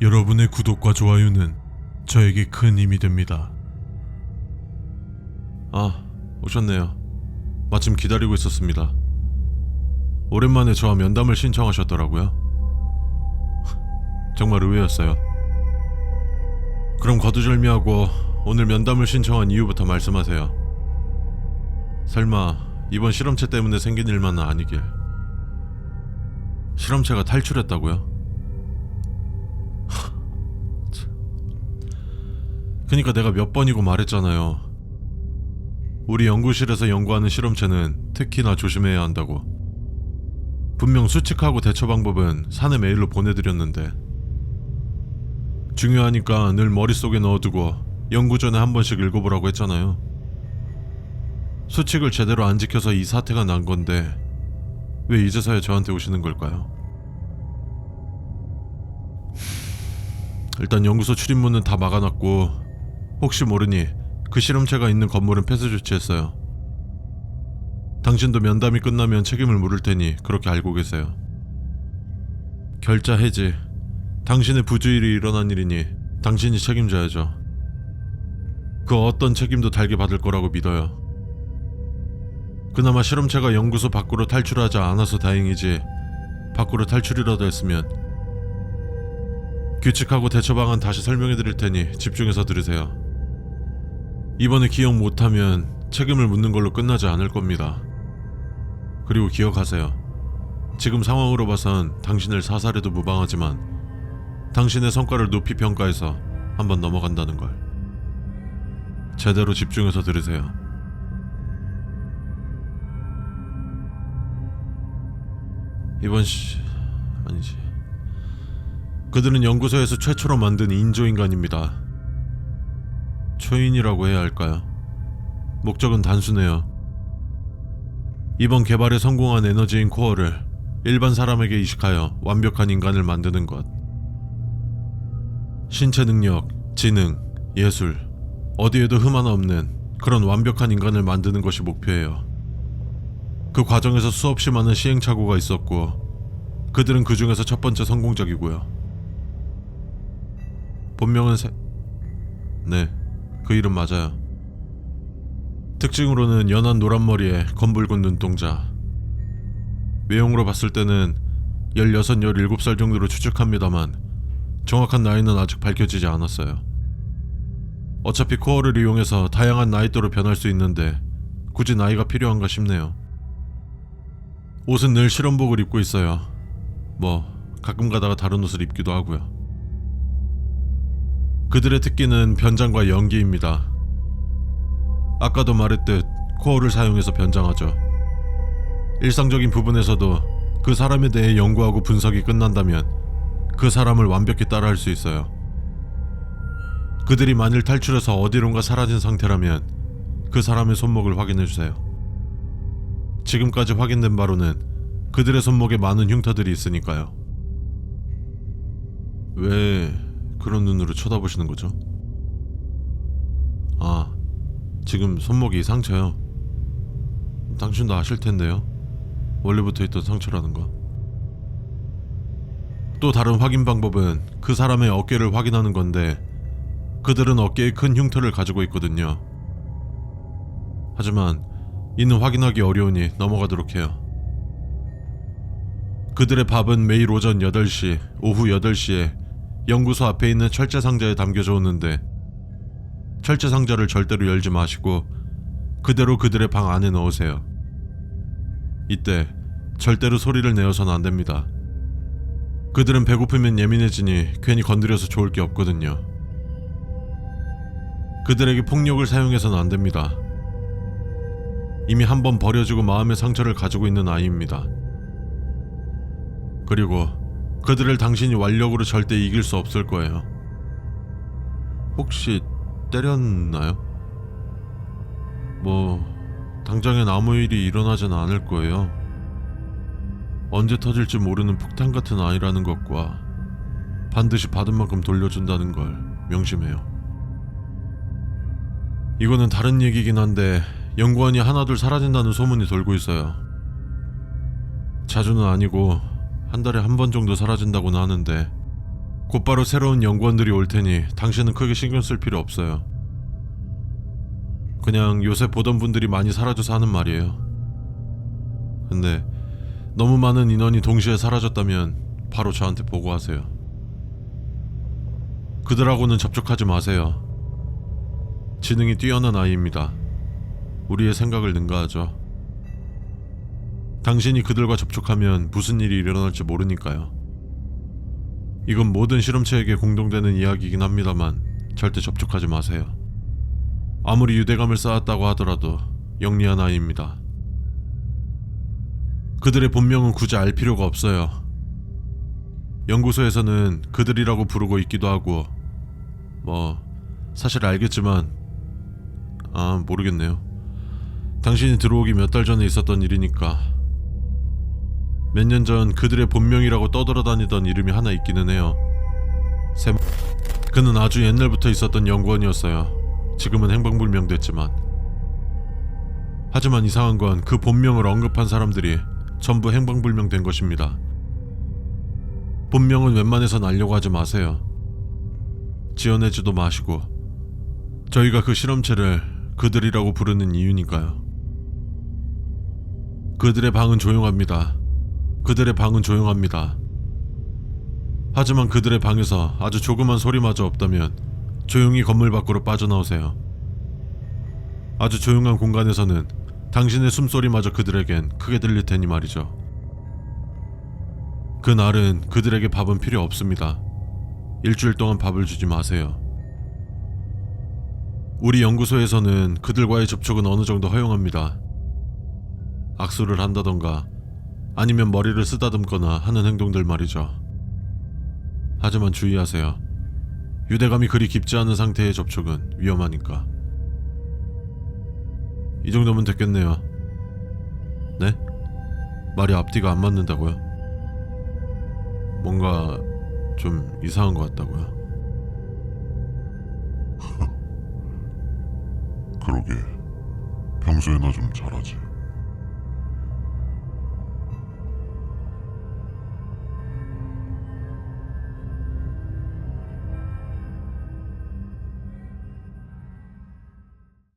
여러분의 구독과 좋아요는 저에게 큰 힘이 됩니다. 아, 오셨네요. 마침 기다리고 있었습니다. 오랜만에 저와 면담을 신청하셨더라고요. 정말 의외였어요. 그럼 거두절미하고 오늘 면담을 신청한 이유부터 말씀하세요. 설마 이번 실험체 때문에 생긴 일만은 아니길. 실험체가 탈출했다고요? 그니까 내가 몇 번이고 말했잖아요. 우리 연구실에서 연구하는 실험체는 특히나 조심해야 한다고. 분명 수칙하고 대처 방법은 사내 메일로 보내드렸는데 중요하니까 늘 머릿속에 넣어두고 연구 전에 한 번씩 읽어보라고 했잖아요. 수칙을 제대로 안 지켜서 이 사태가 난 건데 왜 이제서야 저한테 오시는 걸까요? 일단 연구소 출입문은 다 막아놨고 혹시 모르니 그 실험체가 있는 건물은 폐쇄 조치했어요. 당신도 면담이 끝나면 책임을 물을 테니 그렇게 알고 계세요. 결자 해지. 당신의 부주의로 일어난 일이니 당신이 책임져야죠. 그 어떤 책임도 달게 받을 거라고 믿어요. 그나마 실험체가 연구소 밖으로 탈출하지 않아서 다행이지 밖으로 탈출이라도 했으면 규칙하고 대처 방안 다시 설명해 드릴 테니 집중해서 들으세요. 이번에 기억 못하면 책임을 묻는 걸로 끝나지 않을 겁니다. 그리고 기억하세요. 지금 상황으로 봐선 당신을 사살해도 무방하지만 당신의 성과를 높이 평가해서 한번 넘어간다는 걸. 제대로 집중해서 들으세요. 이번 시 아니지. 그들은 연구소에서 최초로 만든 인조인간입니다. 초인이라고 해야 할까요? 목적은 단순해요. 이번 개발에 성공한 에너지인 코어를 일반 사람에게 이식하여 완벽한 인간을 만드는 것. 신체 능력, 지능, 예술, 어디에도 흠 하나 없는 그런 완벽한 인간을 만드는 것이 목표예요. 그 과정에서 수없이 많은 시행착오가 있었고, 그들은 그 중에서 첫 번째 성공적이고요. 본명은 세... 네, 그 이름 맞아요. 특징으로는 연한 노란 머리에 검붉은 눈동자. 외형으로 봤을 때는 16, 17살 정도로 추측합니다만 정확한 나이는 아직 밝혀지지 않았어요. 어차피 코어를 이용해서 다양한 나이대로 변할 수 있는데 굳이 나이가 필요한가 싶네요. 옷은 늘 실험복을 입고 있어요. 뭐 가끔 가다가 다른 옷을 입기도 하고요. 그들의 특기는 변장과 연기입니다. 아까도 말했듯 코어를 사용해서 변장하죠. 일상적인 부분에서도 그 사람에 대해 연구하고 분석이 끝난다면 그 사람을 완벽히 따라할 수 있어요. 그들이 만일 탈출해서 어디론가 사라진 상태라면 그 사람의 손목을 확인해 주세요. 지금까지 확인된 바로는 그들의 손목에 많은 흉터들이 있으니까요. 왜 그런 눈으로 쳐다보시는 거죠? 아, 지금 손목이 상처요. 당신도 아실 텐데요. 원래부터 있던 상처라는 거. 또 다른 확인 방법은 그 사람의 어깨를 확인하는 건데 그들은 어깨에 큰 흉터를 가지고 있거든요. 하지만 이는 확인하기 어려우니 넘어가도록 해요. 그들의 밥은 매일 오전 8시, 오후 8시에 연구소 앞에 있는 철제 상자에 담겨져 오는데 철제 상자를 절대로 열지 마시고 그대로 그들의 방 안에 넣으세요. 이때 절대로 소리를 내어서는 안 됩니다. 그들은 배고프면 예민해지니 괜히 건드려서 좋을 게 없거든요. 그들에게 폭력을 사용해서는 안 됩니다. 이미 한 번 버려지고 마음의 상처를 가지고 있는 아이입니다. 그리고 그들을 당신이 완력으로 절대 이길 수 없을 거예요. 혹시 때렸나요? 뭐 당장엔 아무 일이 일어나진 않을 거예요. 언제 터질지 모르는 폭탄 같은 아이라는 것과 반드시 받은 만큼 돌려준다는 걸 명심해요. 이거는 다른 얘기긴 한데 연구원이 하나둘 사라진다는 소문이 돌고 있어요. 자주는 아니고 한 달에 한 번 정도 사라진다고는 하는데 곧바로 새로운 연구원들이 올 테니 당신은 크게 신경 쓸 필요 없어요. 그냥 요새 보던 분들이 많이 사라져서 하는 말이에요. 근데 너무 많은 인원이 동시에 사라졌다면 바로 저한테 보고하세요. 그들하고는 접촉하지 마세요. 지능이 뛰어난 아이입니다. 우리의 생각을 능가하죠. 당신이 그들과 접촉하면 무슨 일이 일어날지 모르니까요. 이건 모든 실험체에게 공동되는 이야기이긴 합니다만 절대 접촉하지 마세요. 아무리 유대감을 쌓았다고 하더라도 영리한 아이입니다. 그들의 본명은 굳이 알 필요가 없어요. 연구소에서는 그들이라고 부르고 있기도 하고 뭐 사실 알겠지만 아 모르겠네요. 당신이 들어오기 몇 달 전에 있었던 일이니까 몇 년 전 그들의 본명이라고 떠돌아다니던 이름이 하나 있기는 해요. 세... 그는 아주 옛날부터 있었던 연구원이었어요. 지금은 행방불명됐지만 하지만 이상한 건 그 본명을 언급한 사람들이 전부 행방불명된 것입니다. 본명은 웬만해선 알려고 하지 마세요. 지어내지도 마시고 저희가 그 실험체를 그들이라고 부르는 이유니까요. 그들의 방은 조용합니다. 그들의 방은 조용합니다. 하지만 그들의 방에서 아주 조그만 소리마저 없다면 조용히 건물 밖으로 빠져나오세요. 아주 조용한 공간에서는 당신의 숨소리마저 그들에겐 크게 들릴 테니 말이죠. 그날은 그들에게 밥은 필요 없습니다. 일주일 동안 밥을 주지 마세요. 우리 연구소에서는 그들과의 접촉은 어느 정도 허용합니다. 악수를 한다던가 아니면 머리를 쓰다듬거나 하는 행동들 말이죠. 하지만 주의하세요. 유대감이 그리 깊지 않은 상태의 접촉은 위험하니까. 이 정도면 됐겠네요. 네? 말이 앞뒤가 안 맞는다고요? 뭔가 좀 이상한 것 같다고요? 그러게 평소에 너좀 잘하지